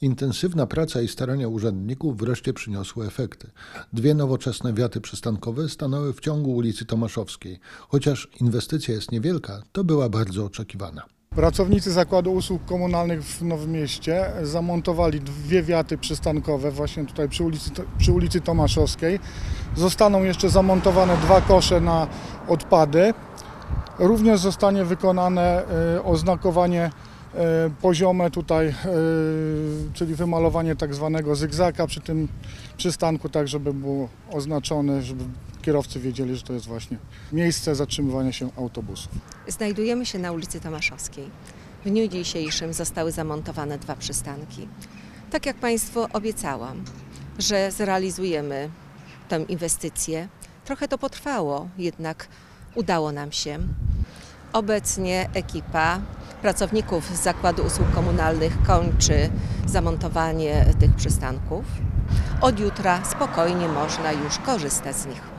Intensywna praca i starania urzędników wreszcie przyniosły efekty. Dwie nowoczesne wiaty przystankowe stanęły w ciągu ulicy Tomaszowskiej. Chociaż inwestycja jest niewielka, to była bardzo oczekiwana. Pracownicy Zakładu Usług Komunalnych w Nowym Mieście zamontowali dwie wiaty przystankowe właśnie tutaj przy ulicy, przy ulicy Tomaszowskiej. Zostaną jeszcze zamontowane dwa kosze na odpady. Również zostanie wykonane e, oznakowanie poziome tutaj, e, czyli wymalowanie tak zwanego zygzaka przy tym przystanku, tak żeby było oznaczone, żeby kierowcy wiedzieli, że to jest właśnie miejsce zatrzymywania się autobusów. Znajdujemy się na ulicy Tomaszowskiej. W dniu dzisiejszym zostały zamontowane dwa przystanki. Tak jak Państwu obiecałam, że zrealizujemy tę inwestycję. Trochę to potrwało, jednak udało nam się. Obecnie ekipa pracowników Zakładu Usług Komunalnych kończy zamontowanie tych przystanków. Od jutra spokojnie można już korzystać z nich.